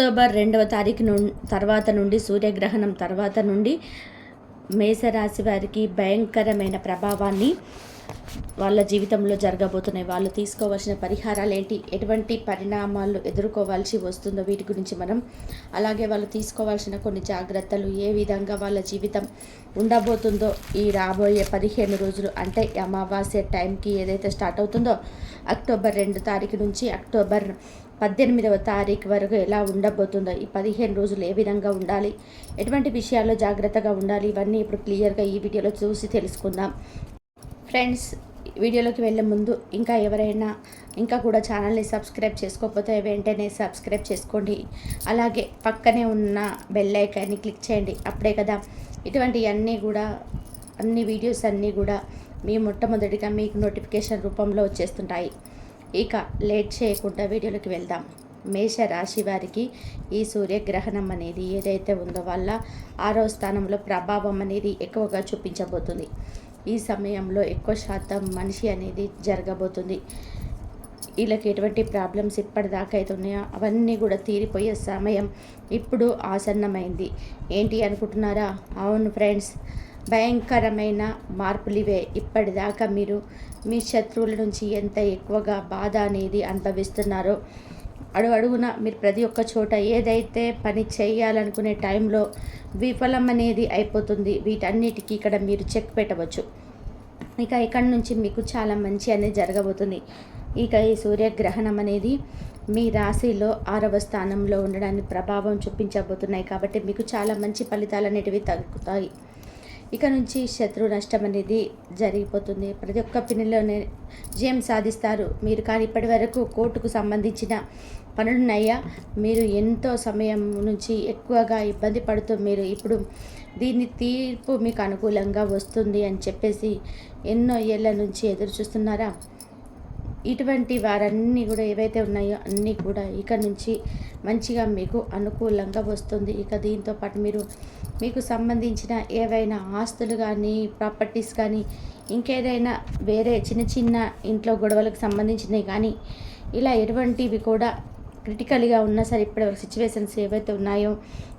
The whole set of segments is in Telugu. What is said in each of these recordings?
అక్టోబర్ రెండవ తారీఖు నుండి తర్వాత నుండి సూర్యగ్రహణం తర్వాత నుండి మేషరాశి వారికి భయంకరమైన ప్రభావాన్ని వాళ్ళ జీవితంలో జరగబోతున్నాయి. వాళ్ళు తీసుకోవాల్సిన పరిహారాలు ఏంటి? ఎటువంటి పరిణామాలు ఎదుర్కోవాల్సి వస్తుందో వీటి గురించి మనం అలాగే వాళ్ళు తీసుకోవాల్సిన కొన్ని జాగ్రత్తలు ఏ విధంగా వాళ్ళ జీవితం ఉండబోతుందో ఈ రాబోయే పదిహేను రోజులు అంటే అమావాస్య టైంకి ఏదైతే స్టార్ట్ అవుతుందో అక్టోబర్ రెండు తారీఖు నుంచి అక్టోబర్ పద్దెనిమిదవ తారీఖు వరకు ఎలా ఉండబోతుందో ఈ పదిహేను రోజులు ఏ విధంగా ఉండాలి ఎటువంటి విషయాల్లో జాగ్రత్తగా ఉండాలి ఇవన్నీ ఇప్పుడు క్లియర్గా ఈ వీడియోలో చూసి తెలుసుకుందాం. ఫ్రెండ్స్ వీడియోలోకి వెళ్ళే ముందు ఇంకా ఎవరైనా ఇంకా కూడా ఛానల్ని సబ్స్క్రైబ్ చేసుకోకపోతే వెంటనే సబ్స్క్రైబ్ చేసుకోండి. అలాగే పక్కనే ఉన్న బెల్ ఐకాన్ని క్లిక్ చేయండి. అప్పుడే కదా ఇటువంటి అన్నీ కూడా అన్ని వీడియోస్ అన్నీ కూడా మీ మొట్టమొదటిగా మీకు నోటిఫికేషన్ రూపంలో వచ్చేస్తుంటాయి. ఇక లేట్ చేయకుండా వీడియోలోకి వెళ్దాం. మేష రాశి వారికి ఈ సూర్యగ్రహణం అనేది ఏదైతే ఉందో వల్ల ఆరో స్థానంలో ప్రభావం అనేది ఎక్కువగా చూపించబోతుంది. ఈ సమయంలో ఎక్కువ శాతం మనిషి అనేది జరగబోతుంది. వీళ్ళకి ఎటువంటి ప్రాబ్లమ్స్ ఇప్పటిదాకా అయితే ఉన్నాయో అవన్నీ కూడా తీరిపోయే సమయం ఇప్పుడు ఆసన్నమైంది. ఏంటి అనుకుంటున్నారా? అవును ఫ్రెండ్స్ భయంకరమైన మార్పులు ఇవే ఇప్పటిదాకా మీరు మీ శత్రువుల నుంచి ఎంత ఎక్కువగా బాధ అనేది అనుభవిస్తున్నారో అడుగు అడుగున మీరు ప్రతి ఒక్క చోట ఏదైతే పని చేయాలనుకునే టైంలో విఫలం అనేది అయిపోతుంది. వీటన్నిటికీ ఇక్కడ మీరు చెక్ పెట్టవచ్చు. ఇక ఇక్కడ నుంచి మీకు చాలా మంచి అనేది జరగబోతుంది. ఇక ఈ సూర్యగ్రహణం అనేది మీ రాశిలో ఆరవ స్థానంలో ఉండడానికి ప్రభావం చూపించబోతున్నాయి. కాబట్టి మీకు చాలా మంచి ఫలితాలు అనేటివి తగ్గుతాయి. ఇక నుంచి శత్రు నష్టం అనేది జరిగిపోతుంది. ప్రతి ఒక్క పిన్నిలోనే జయం సాధిస్తారు. మీరు కానీ ఇప్పటి వరకు కోర్టుకు సంబంధించిన పనులున్నాయా? మీరు ఎంతో సమయం నుంచి ఎక్కువగా ఇబ్బంది పడుతూ మీరు ఇప్పుడు దీన్ని తీర్పు మీకు అనుకూలంగా వస్తుంది అని చెప్పేసి ఎన్నో ఏళ్ళ నుంచి ఎదురు చూస్తున్నారా ఇటువంటి వారన్నీ కూడా ఏవైతే ఉన్నాయో అన్నీ కూడా ఇక నుంచి మంచిగా మీకు అనుకూలంగా వస్తుంది. ఇక దీంతో పాటు మీరు మీకు సంబంధించిన ఏవైనా ఆస్తులు కానీ ప్రాపర్టీస్ కానీ ఇంకేదైనా వేరే చిన్న చిన్న ఇంట్లో గొడవలకు సంబంధించినవి కానీ ఇలా ఎటువంటివి కూడా క్రిటికల్గా ఉన్నా సరే ఇప్పటివరకు సిచ్యువేషన్స్ ఏవైతే ఉన్నాయో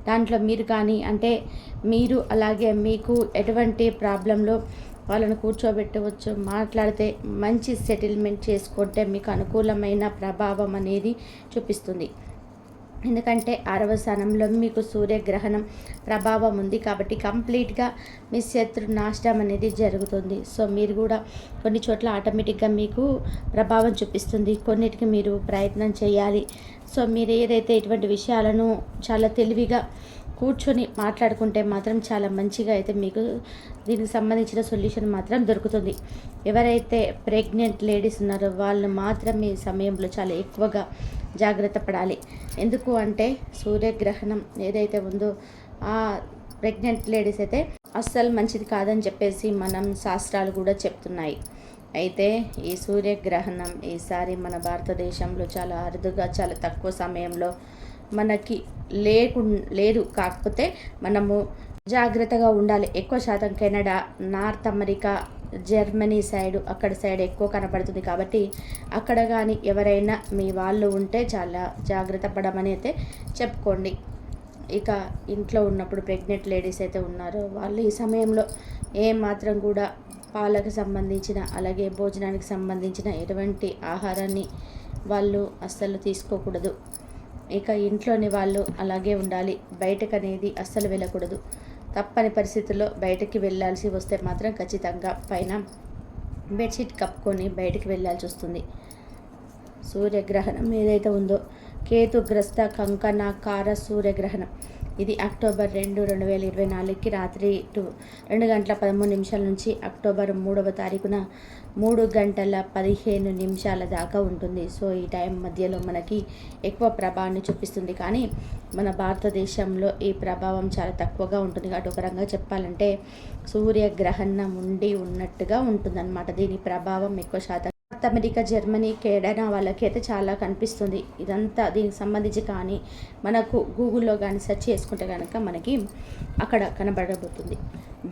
దాంట్లో మీరు కానీ అంటే మీరు అలాగే మీకు ఎటువంటి ప్రాబ్లంలో వాళ్ళను కూర్చోబెట్టవచ్చు. మాట్లాడితే మంచి సెటిల్మెంట్ చేసుకుంటే మీకు అనుకూలమైన ప్రభావం అనేది చూపిస్తుంది. ఎందుకంటే ఆరవ స్థానంలో మీకు సూర్యగ్రహణం ప్రభావం ఉంది కాబట్టి కంప్లీట్గా మీ శత్రు నాశనం అనేది జరుగుతుంది. సో మీరు కూడా కొన్ని చోట్ల ఆటోమేటిక్గా మీకు ప్రభావం చూపిస్తుంది. కొన్నిటికి మీరు ప్రయత్నం చేయాలి. సో మీరు ఏదైతే ఇటువంటి విషయాలను చాలా తెలివిగా కూర్చొని మాట్లాడుకుంటే మాత్రం చాలా మంచిగా అయితే మీకు దీనికి సంబంధించిన సొల్యూషన్ మాత్రం దొరుకుతుంది. ఎవరైతే ప్రెగ్నెంట్ లేడీస్ ఉన్నారో వాళ్ళు మాత్రం ఈ సమయంలో చాలా ఎక్కువగా జాగ్రత్త పడాలి. ఎందుకు అంటే సూర్యగ్రహణం ఏదైతే ఉందో ఆ ప్రెగ్నెంట్ లేడీస్ అయితే అస్సలు మంచిది కాదని చెప్పేసి మనం శాస్త్రాలు కూడా చెప్తున్నాయి. అయితే ఈ సూర్యగ్రహణం ఈసారి మన భారతదేశంలో చాలా అరుదుగా చాలా తక్కువ సమయంలో మనకి లేకు లేదు. కాకపోతే మనము జాగ్రత్తగా ఉండాలి. ఎక్కువ శాతం Canada North America Germany side అక్కడ సైడ్ ఎక్కువ కనపడుతుంది కాబట్టి అక్కడ కానీ ఎవరైనా మీ వాళ్ళు ఉంటే చాలా జాగ్రత్త పడమని అయితే చెప్పుకోండి. ఇక ఇంట్లో ఉన్నప్పుడు ప్రెగ్నెంట్ లేడీస్ అయితే ఉన్నారో వాళ్ళు ఈ సమయంలో ఏ మాత్రం కూడా పాలకు సంబంధించిన అలాగే భోజనానికి సంబంధించిన ఎటువంటి ఆహారాన్ని వాళ్ళు అస్సలు తీసుకోకూడదు. ఇక ఇంట్లోని వాళ్ళు అలాగే ఉండాలి. బయటకు అనేది అస్సలు వెళ్ళకూడదు. తప్పని పరిస్థితుల్లో బయటకి వెళ్ళాల్సి వస్తే మాత్రం ఖచ్చితంగా పైన బెడ్షీట్ కప్పుకొని బయటకు వెళ్ళాల్సి వస్తుంది. సూర్యగ్రహణం ఏదైతే ఉందో కేతుగ్రస్త కంకణాకార సూర్యగ్రహణం. ఇది అక్టోబర్ రెండు రెండు వేల ఇరవై నాలుగుకి రాత్రి టూ రెండు గంటల పదమూడు నిమిషాల నుంచి అక్టోబర్ మూడవ తారీఖున మూడు గంటల పదిహేను నిమిషాల దాకా ఉంటుంది. సో ఈ టైం మధ్యలో మనకి ఎక్కువ ప్రభావాన్ని చూపిస్తుంది. కానీ మన భారతదేశంలో ఈ ప్రభావం చాలా తక్కువగా ఉంటుంది. కాబట్టి ఒక రంగా చెప్పాలంటే సూర్యగ్రహణం ఉండి ఉన్నట్టుగా ఉంటుందన్నమాట. దీని ప్రభావం ఎక్కువ శాతం నార్త్ అమెరికా జర్మనీ కెనడా వాళ్ళకి అయితే చాలా కనిపిస్తుంది. ఇదంతా దీనికి సంబంధించి కానీ మనకు గూగుల్లో కానీ సెర్చ్ చేసుకుంటే కనుక మనకి అక్కడ కనబడబోతుంది.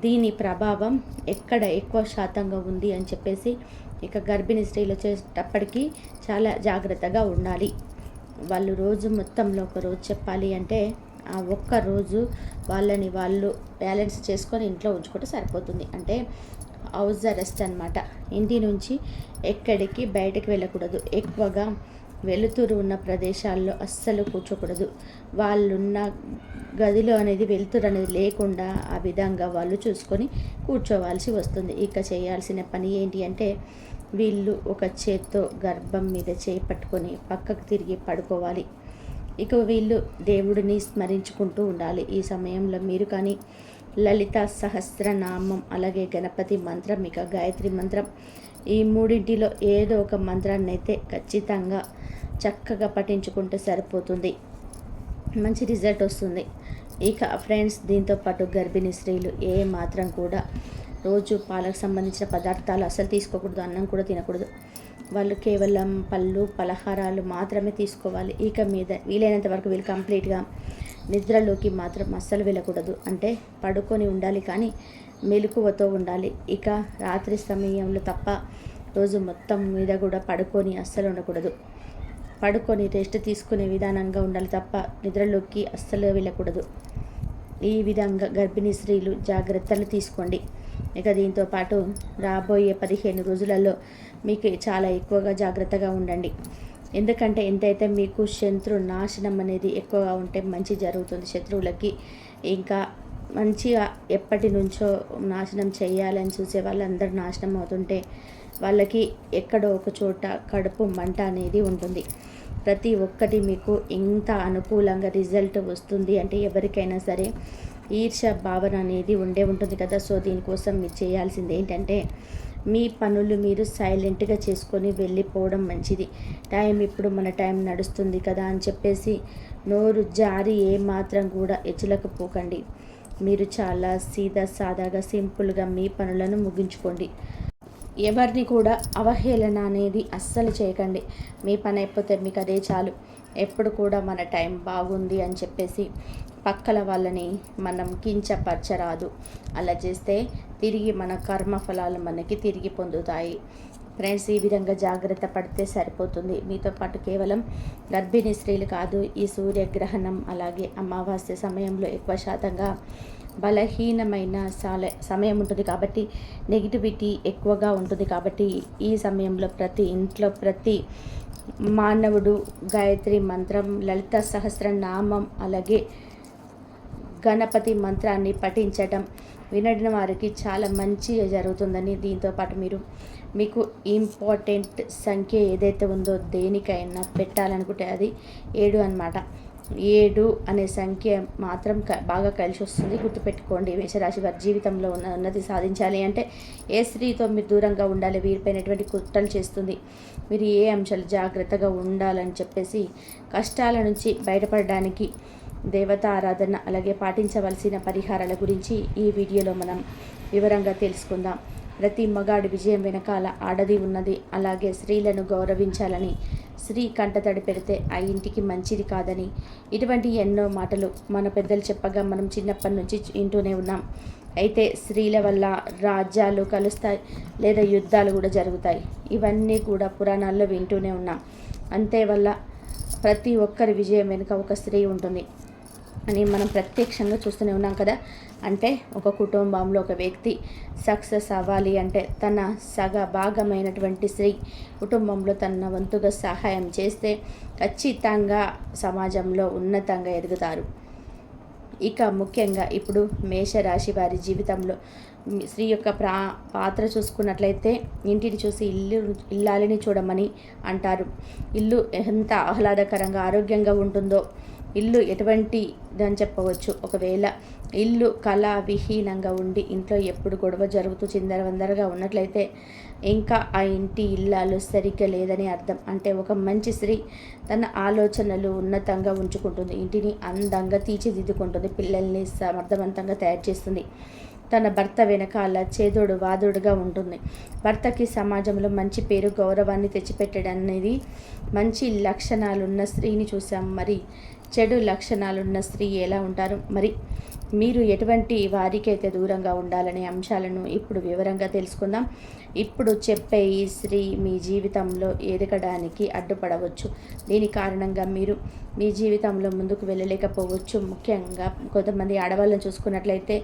దీని ప్రభావం ఎక్కడ ఎక్కువ శాతంగా ఉంది అని చెప్పేసి ఇక గర్భిణీ స్త్రీలు వచ్చేటప్పటికీ చాలా జాగ్రత్తగా ఉండాలి. వాళ్ళు రోజు మొత్తంలో ఒక రోజు చెప్పాలి అంటే ఆ ఒక్క రోజు వాళ్ళని వాళ్ళు బ్యాలెన్స్ చేసుకొని ఇంట్లో ఉంచుకుంటే సరిపోతుంది. అంటే హౌస్ అరెస్ట్ అనమాట ఇంటి నుంచి ఎక్కడికి బయటకు వెళ్ళకూడదు. ఎక్కువగా వెలుతురు ఉన్న ప్రదేశాల్లో అస్సలు కూర్చోకూడదు. వాళ్ళున్న గదిలో అనేది వెలుతురు అనేది లేకుండా ఆ విధంగా వాళ్ళు చూసుకొని కూర్చోవాల్సి వస్తుంది. ఇక చేయాల్సిన పని ఏంటి అంటే వీళ్ళు ఒక చేత్తో గర్భం మీద చేయి పట్టుకొని పక్కకు తిరిగి పడుకోవాలి. ఇక వీళ్ళు దేవుడిని స్మరించుకుంటూ ఉండాలి. ఈ సమయంలో మీరు కానీ లలిత సహస్రనామం అలాగే గణపతి మంత్రం ఇక గాయత్రి మంత్రం ఈ మూడింటిలో ఏదో ఒక మంత్రాన్ని అయితే ఖచ్చితంగా చక్కగా పఠించుకుంటే సరిపోతుంది. మంచి రిజల్ట్ వస్తుంది. ఇక ఫ్రెండ్స్ దీంతో పాటు గర్భిణీ స్త్రీలు ఏ మాత్రం కూడా రోజు పాలకు సంబంధించిన పదార్థాలు అసలు తీసుకోకూడదు అన్నం కూడా తినకూడదు. వాళ్ళు కేవలం పళ్ళు పలహారాలు మాత్రమే తీసుకోవాలి. ఇక మీద వీలైనంత వరకు వీళ్ళు కంప్లీట్గా నిద్రలోకి మాత్రం అస్సలు వెళ్ళకూడదు. అంటే పడుకొని ఉండాలి కానీ మెలకువతో ఉండాలి. ఇక రాత్రి సమయంలో తప్ప రోజు మొత్తం మీద కూడా పడుకొని అస్సలు ఉండకూడదు. పడుకొని రెస్ట్ తీసుకునే విధానంగా ఉండాలి తప్ప నిద్రలోకి అస్సలు వెళ్ళకూడదు. ఈ విధంగా గర్భిణీ స్త్రీలు జాగ్రత్తలు తీసుకోండి. ఇక దీంతో పాటు రాబోయే పదిహేను రోజులలో మీకు చాలా ఎక్కువగా జాగ్రత్తగా ఉండండి. ఎందుకంటే ఎంతైతే మీకు శత్రు నాశనం అనేది ఎక్కువగా ఉంటే మంచి జరుగుతుంది. శత్రువులకి ఇంకా మంచిగా ఎప్పటి నుంచో నాశనం చేయాలని చూసే వాళ్ళందరూ నాశనం అవుతుంటే వాళ్ళకి ఎక్కడో ఒక చోట కడుపు మంట అనేది ఉంటుంది. ప్రతి ఒక్కటి మీకు ఇంత అనుకూలంగా రిజల్ట్ వస్తుంది అంటే ఎవరికైనా సరే ఈర్ష భావన అనేది ఉండే ఉంటుంది కదా. సో దీనికోసం మీరు చేయాల్సింది ఏంటంటే మీ పనులు మీరు సైలెంట్గా చేసుకొని వెళ్ళిపోవడం మంచిది. టైం ఇప్పుడు మన టైం నడుస్తుంది కదా అని చెప్పేసి నోరు జారి ఏమాత్రం కూడా ఎచ్చలకపోకండి మీరు చాలా సీదా సాదాగా సింపుల్గా మీ పనులను ముగించుకోండి. ఎవరిని కూడా అవహేళన అనేది అస్సలు చేయకండి. మీ పని అయిపోతే మీకు అదే చాలు. ఎప్పుడు కూడా మన టైం బాగుంది అని చెప్పేసి పక్కల వాళ్ళని మనం కించపరచరాదు. అలా చేస్తే తిరిగి మన కర్మ ఫలాలు మనకి తిరిగి పొందుతాయి. ఫ్రెండ్స్ ఈ విధంగా జాగ్రత్త పడితే సరిపోతుంది. మీతో పాటు కేవలం గర్భిణీ స్త్రీలు కాదు ఈ సూర్యగ్రహణం అలాగే అమావాస్య సమయంలో ఎక్కువ శాతంగా బలహీనమైన సాల సమయం ఉంటుంది కాబట్టి నెగిటివిటీ ఎక్కువగా ఉంటుంది కాబట్టి ఈ సమయంలో ప్రతి ఇంట్లో ప్రతి మానవుడు గాయత్రి మంత్రం లలిత సహస్రనామం అలాగే గణపతి మంత్రాన్ని పఠించటం వినడిన వారికి చాలా మంచిగా జరుగుతుందని దీంతో పాటు మీరు మీకు ఇంపార్టెంట్ సంఖ్య ఏదైతే ఉందో దేనికైనా పెట్టాలనుకుంటే అది ఏడు అనమాట ఏడు అనే సంఖ్య మాత్రం బాగా కలిసి వస్తుంది. గుర్తుపెట్టుకోండి మేషరాశి వారి జీవితంలో ఉన్న ఉన్నది సాధించాలి అంటే ఏ స్త్రీతో మీరు దూరంగా ఉండాలి వీరిపైనటువంటి కుట్రలు చేస్తుంది. మీరు ఏ అంశాలు జాగ్రత్తగా ఉండాలని చెప్పేసి కష్టాల నుంచి బయటపడడానికి దేవత ఆరాధన అలాగే పాటించవలసిన పరిహారాల గురించి ఈ వీడియోలో మనం వివరంగా తెలుసుకుందాం. ప్రతి మగాడి విజయం వెనకాల ఆడది ఉన్నది. అలాగే స్త్రీలను గౌరవించాలని స్త్రీ కంటతడి పెడితే ఆ ఇంటికి మంచిది కాదని ఇటువంటి ఎన్నో మాటలు మన పెద్దలు చెప్పగా మనం చిన్నప్పటి నుంచి వింటూనే ఉన్నాం. అయితే స్త్రీల వల్ల రాజ్యాలు కలుస్తాయి లేదా యుద్ధాలు కూడా జరుగుతాయి. ఇవన్నీ కూడా పురాణాల్లో వింటూనే ఉన్నాం. అంతే వల్ల ప్రతి ఒక్కరి విజయం వెనుక ఒక స్త్రీ ఉంటుంది. అని మనం ప్రత్యక్షంగా చూస్తూనే ఉన్నాం కదా. అంటే ఒక కుటుంబంలో ఒక వ్యక్తి సక్సెస్ అవ్వాలి అంటే తన సగ భాగమైనటువంటి స్త్రీ కుటుంబంలో తన వంతుగా సహాయం చేస్తే ఖచ్చితంగా సమాజంలో ఉన్నతంగా ఎదుగుతారు. ఇక ముఖ్యంగా ఇప్పుడు మేషరాశి వారి జీవితంలో స్త్రీ యొక్క ప్రా పాత్ర చూసుకున్నట్లయితే ఇంటిని చూసి ఇల్లు ఇల్లాలిని చూడమని అంటారు. ఇల్లు ఎంత ఆహ్లాదకరంగా ఆరోగ్యంగా ఉంటుందో ఇల్లు ఎటువంటి అని చెప్పవచ్చు. ఒకవేళ ఇల్లు కళ విహీనంగా ఉండి ఇంట్లో ఎప్పుడు గొడవ జరుగుతూ చిందరవందరగా ఉన్నట్లయితే ఇంకా ఆ ఇంటి ఇల్లాలు సరిగ్గా లేదని అర్థం. అంటే ఒక మంచి స్త్రీ తన ఆలోచనలు ఉన్నతంగా ఉంచుకుంటుంది. ఇంటిని అందంగా తీర్చిదిద్దుకుంటుంది. పిల్లల్ని సమర్థవంతంగా తయారు చేస్తుంది. తన భర్త వెనకాల చేదోడు వాదోడుగా ఉంటుంది. భర్తకి సమాజంలో మంచి పేరు గౌరవాన్ని తెచ్చిపెట్టడం అనేది మంచి లక్షణాలున్న స్త్రీని చూసాం మరి చెడు లక్షణాలున్న స్త్రీ ఎలా ఉంటారు? మరి మీరు ఎటువంటి వారికైతే దూరంగా ఉండాలనే అంశాలను ఇప్పుడు వివరంగా తెలుసుకుందాం. ఇప్పుడు చెప్పే ఈ స్త్రీ మీ జీవితంలో ఎదగడానికి అడ్డుపడవచ్చు. దీని కారణంగా మీరు మీ జీవితంలో ముందుకు వెళ్ళలేకపోవచ్చు. ముఖ్యంగా కొంతమంది ఆడవాళ్ళని చూసుకున్నట్లయితే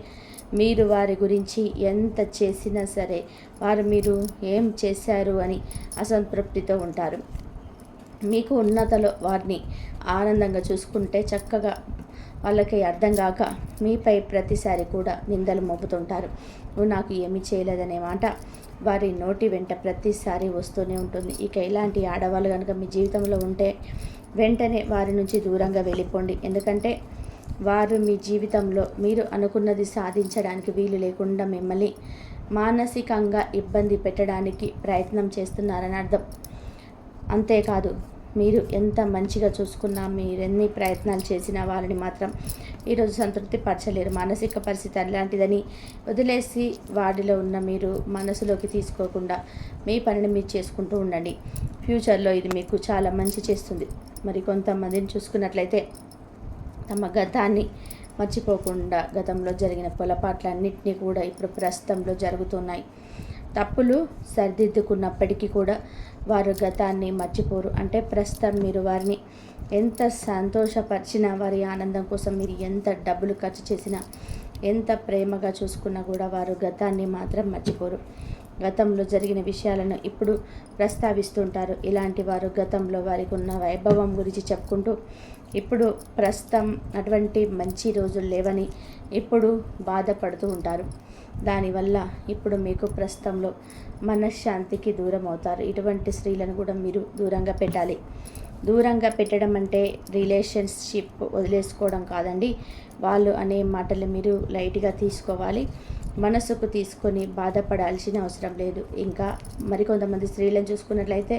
మీరు వారి గురించి ఎంత చేసినా సరే వారు మీరు ఏం చేశారు అని అసంతృప్తితో ఉంటారు. మీకు ఉన్నతలో వారిని ఆనందంగా చూసుకుంటే చక్కగా వాళ్ళకి అర్థం కాక మీపై ప్రతిసారి కూడా నిందలు మోపుతుంటారు. నువ్వు నాకు ఏమీ చేయలేదనే మాట. వారి నోటి వెంట ప్రతిసారి వస్తూనే ఉంటుంది. ఇక ఇలాంటి ఆడవాళ్ళు కనుక మీ జీవితంలో ఉంటే వెంటనే వారి నుంచి దూరంగా వెళ్ళిపోండి. ఎందుకంటే వారు మీ జీవితంలో మీరు అనుకున్నది సాధించడానికి వీలు లేకుండా మిమ్మల్ని మానసికంగా ఇబ్బంది పెట్టడానికి ప్రయత్నం చేస్తున్నారని అర్థం. అంతేకాదు మీరు ఎంత మంచిగా చూసుకున్నా మీరు ఎన్ని ప్రయత్నాలు చేసినా వారిని మాత్రం ఈరోజు సంతృప్తి పరచలేరు మానసిక పరిస్థితి అలాంటిదని వదిలేసి వాడిలో ఉన్న మీరు మనసులోకి తీసుకోకుండా మీ పనిని మీరు చేసుకుంటూ ఉండండి. ఫ్యూచర్లో ఇది మీకు చాలా మంచి చేస్తుంది. మరి కొంతమందిని చూసుకున్నట్లయితే తమ గతాన్ని మర్చిపోకుండా గతంలో జరిగిన పొలపాట్లన్నింటినీ కూడా ఇప్పుడు ప్రస్తుతంలో జరుగుతున్నాయి. తప్పులు సరిదిద్దుకున్నప్పటికీ కూడా వారు గతాన్ని మర్చిపోరు. అంటే ప్రస్తుతం మీరు వారిని ఎంత సంతోషపరిచినా వారి ఆనందం కోసం మీరు ఎంత డబ్బులు ఖర్చు చేసినా ఎంత ప్రేమగా చూసుకున్నా కూడా వారు గతాన్ని మాత్రం మర్చిపోరు. గతంలో జరిగిన విషయాలను ఇప్పుడు ప్రస్తావిస్తుంటారు. ఇలాంటి వారు గతంలో వారికి ఉన్న వైభవం గురించి చెప్పుకుంటూ ఇప్పుడు ప్రస్తుతం అటువంటి మంచి రోజులు లేవని ఇప్పుడు బాధపడుతూ ఉంటారు. దానివల్ల ఇప్పుడు మీకు ప్రస్తుతంలో మనశ్శాంతికి దూరం అవుతారు ఇటువంటి స్త్రీలను కూడా మీరు దూరంగా పెట్టాలి. దూరంగా పెట్టడం అంటే రిలేషన్షిప్ వదిలేసుకోవడం కాదండి. వాళ్ళు అనే మాటలు మీరు లైట్గా తీసుకోవాలి. మనసుకు తీసుకొని బాధపడాల్సిన అవసరం లేదు. ఇంకా మరికొంతమంది స్త్రీలను చూసుకున్నట్లయితే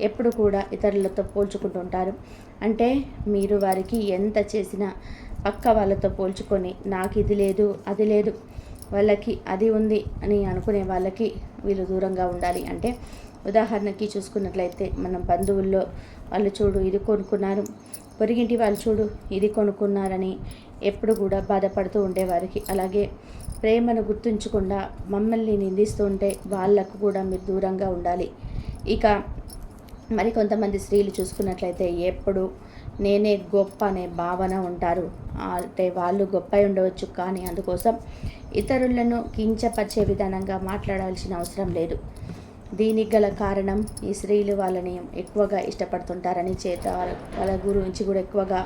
ఎప్పుడు కూడా ఇతరులతో పోల్చుకుంటుంటారు అంటే మీరు వారికి ఎంత చేసినా పక్క వాళ్ళతో పోల్చుకొని నాకు ఇది లేదు అది లేదు వాళ్ళకి అది ఉంది అని అనుకునే వాళ్ళకి వీళ్ళు దూరంగా ఉండాలి. అంటే ఉదాహరణకి చూసుకున్నట్లయితే మనం బంధువుల్లో వాళ్ళు చూడు ఇది కొనుక్కున్నారు పొరిగింటి వాళ్ళు చూడు ఇది కొనుక్కున్నారని ఎప్పుడు కూడా బాధపడుతూ ఉండేవారికి అలాగే ప్రేమను గుర్తుంచకుండా మమ్మల్ని నిందిస్తూ ఉంటే వాళ్ళకు కూడా మీరు దూరంగా ఉండాలి. ఇక మరి కొంతమంది స్త్రీలు చూసుకున్నట్లయితే ఎప్పుడు నేనే గొప్ప అనే భావన ఉంటారు. అంటే వాళ్ళు గొప్ప ఉండవచ్చు కానీ అందుకోసం ఇతరులను కించపరిచే విధానంగా మాట్లాడాల్సిన అవసరం లేదు. దీనికి గల కారణం ఈ స్త్రీలు వాళ్ళని ఎక్కువగా ఇష్టపడుతుంటారని చేత వాళ్ళ గురించి కూడా ఎక్కువగా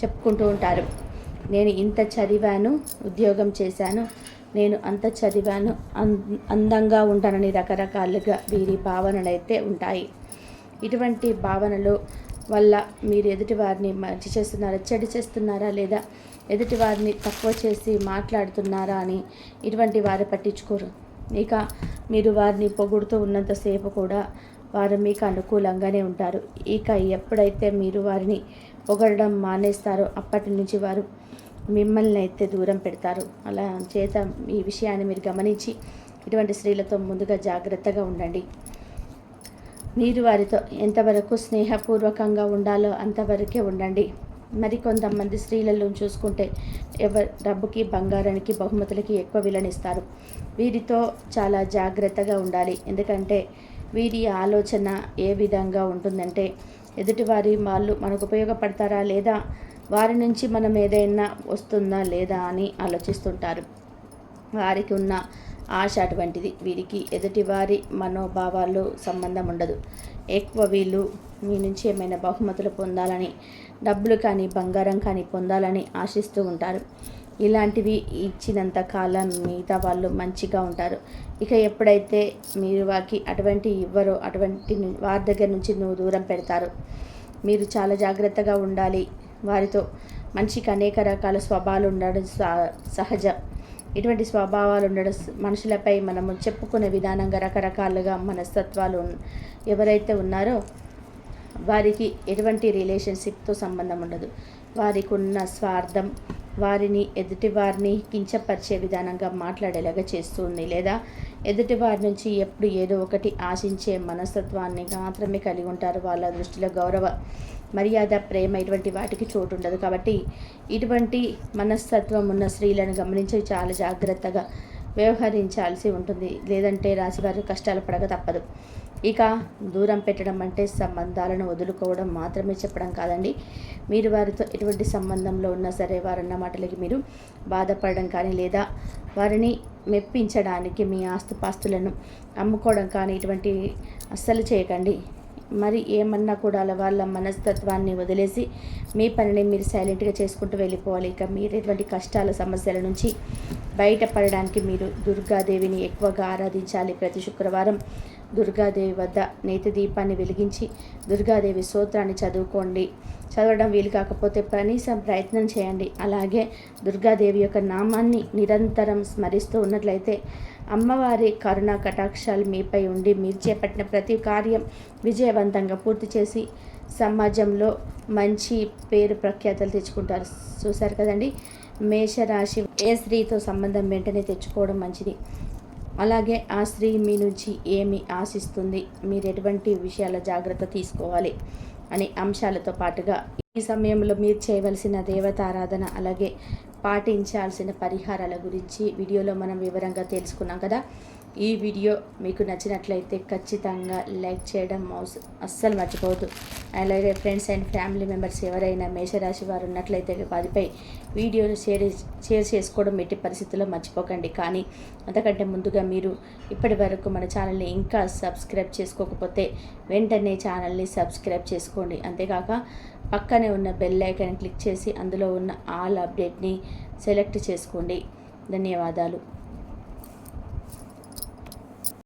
చెప్పుకుంటూ ఉంటారు. నేను ఇంత చదివాను ఉద్యోగం చేశాను నేను అంత చదివాను అందంగా ఉంటానని రకరకాలుగా వీరి భావనలు అయితే ఉంటాయి. ఇటువంటి భావనలు వల్ల మీరు ఎదుటి వారిని మంచి చేస్తున్నారా చెడు చేస్తున్నారా లేదా ఎదుటి వారిని తక్కువ చేసి మాట్లాడుతున్నారా అని ఇటువంటి వారు పట్టించుకోరు. ఇక మీరు వారిని పొగుడుతూ ఉన్నంతసేపు కూడా వారు మీకు అనుకూలంగానే ఉంటారు. ఇక ఎప్పుడైతే మీరు వారిని పొగడడం మానేస్తారో అప్పటి నుంచి వారు మిమ్మల్ని అయితే దూరం పెడతారు. అలా చేత ఈ విషయాన్ని మీరు గమనించి ఇటువంటి స్త్రీలతో ముందుగా జాగ్రత్తగా ఉండండి. మీరు వారితో ఎంతవరకు స్నేహపూర్వకంగా ఉండాలో అంతవరకే ఉండండి. మరి కొంతమంది స్త్రీలలో చూసుకుంటే ఎవరు డబ్బుకి బంగారానికి బహుమతులకి ఎక్కువ విలనిస్తారు. వీరితో చాలా జాగ్రత్తగా ఉండాలి. ఎందుకంటే వీరి ఆలోచన ఏ విధంగా ఉంటుందంటే ఎదుటివారి వాళ్ళు మనకు ఉపయోగపడతారా లేదా వారి నుంచి మనం ఏదైనా వస్తుందా లేదా అని ఆలోచిస్తుంటారు. వారికి ఉన్న ఆశ అటువంటిది. వీరికి ఎదుటివారి మనోభావాలు సంబంధం ఉండదు. ఎక్కువ వీళ్ళు మీ నుంచి ఏమైనా బహుమతులు పొందాలని డబ్బులు కానీ బంగారం కానీ పొందాలని ఆశిస్తూ ఉంటారు. ఇలాంటివి ఇచ్చినంత కాలం మిగతా వాళ్ళు మంచిగా ఉంటారు. ఇక ఎప్పుడైతే మీరు వారికి అటువంటి ఇవ్వరో అటువంటి వారి దగ్గర నుంచి నువ్వు దూరం పెడతారు. మీరు చాలా జాగ్రత్తగా ఉండాలి. వారితో మనిషికి అనేక రకాల స్వభావాలు ఉండడం సహజం. ఇటువంటి స్వభావాలు ఉండడం మనుషులపై మనము చెప్పుకునే విధానంగా రకరకాలుగా మనస్తత్వాలు ఎవరైతే ఉన్నారో వారికి ఎటువంటి రిలేషన్షిప్తో సంబంధం ఉండదు. వారికి ఉన్న స్వార్థం వారిని ఎదుటి వారిని కించపరిచే విధానంగా మాట్లాడేలాగా చేస్తుంది. లేదా ఎదుటి వారి నుంచి ఎప్పుడు ఏదో ఒకటి ఆశించే మనస్తత్వాన్ని మాత్రమే కలిగి ఉంటారు. వాళ్ళ దృష్టిలో గౌరవ మర్యాద ప్రేమ ఇటువంటి వాటికి చోటు ఉండదు కాబట్టి ఇటువంటి మనస్తత్వం ఉన్న స్త్రీలను గమనించి చాలా జాగ్రత్తగా వ్యవహరించాల్సి ఉంటుంది. లేదంటే రాశివారు కష్టాలు పడక తప్పదు. ఇక దూరం పెట్టడం అంటే సంబంధాలను వదులుకోవడం మాత్రమే చెప్పడం కాదండి. మీరు వారితో ఎటువంటి సంబంధంలో ఉన్నా సరే వారన్న మాటలకి మీరు బాధపడడం కానీ లేదా వారిని మెప్పించడానికి మీ ఆస్తుపాస్తులను అమ్ముకోవడం కానీ ఇటువంటి అస్సలు చేయకండి. మరి ఏమన్నా కూడా వాళ్ళ మనస్తత్వాన్ని వదిలేసి మీ పనిని మీరు సైలెంట్గా చేసుకుంటూ వెళ్ళిపోవాలి. ఇక మీరు ఎటువంటి కష్టాల సమస్యల నుంచి బయటపడడానికి మీరు దుర్గాదేవిని ఎక్కువగా ఆరాధించాలి. ప్రతి శుక్రవారం దుర్గాదేవి వద్ద నేతి దీపాన్ని వెలిగించి దుర్గాదేవి స్తోత్రాన్ని చదువుకోండి. చదవడం వీలు కాకపోతే కనీసం ప్రయత్నం చేయండి. అలాగే దుర్గాదేవి యొక్క నామాన్ని నిరంతరం స్మరిస్తూ ఉన్నట్లయితే అమ్మవారి కరుణ కటాక్షాలు మీపై ఉండి మీరు చేపట్టిన ప్రతి కార్యం విజయవంతంగా పూర్తి చేసి సమాజంలో మంచి పేరు ప్రఖ్యాతలు తెచ్చుకుంటారు. చూశారు కదండి? మేషరాశి ఏ స్త్రీతో సంబంధం వెంటనే తెచ్చుకోవడం మంచిది. అలాగే ఆ స్త్రీ మీ నుంచి ఏమి ఆశిస్తుంది? మీరు ఎటువంటి విషయాల జాగ్రత్త తీసుకోవాలి? అనే అంశాలతో పాటుగా ఈ సమయంలో మీరు చేయవలసిన దేవతారాధన అలాగే పాటించాల్సిన పరిహారాల గురించి వీడియోలో మనం వివరంగా తెలుసుకున్నాం కదా. ఈ వీడియో మీకు నచ్చినట్లయితే ఖచ్చితంగా లైక్ చేయడం మౌస్ అస్సలు మర్చిపోవద్దు. అలాగే ఫ్రెండ్స్ అండ్ ఫ్యామిలీ మెంబర్స్ ఎవరైనా మేషరాశి వారు ఉన్నట్లయితే వారిపై వీడియోను షేర్ షేర్ చేసుకోవడం ఎట్టి పరిస్థితుల్లో మర్చిపోకండి. కానీ అంతకంటే ముందుగా మీరు ఇప్పటి వరకు మన ఛానల్ని ఇంకా సబ్స్క్రైబ్ చేసుకోకపోతే వెంటనే ఛానల్ని సబ్స్క్రైబ్ చేసుకోండి. అంతేకాక పక్కనే ఉన్న బెల్ ఐకాన్ క్లిక్ చేసి అందులో ఉన్న ఆల్ అప్డేట్ని సెలెక్ట్ చేసుకోండి. ధన్యవాదాలు.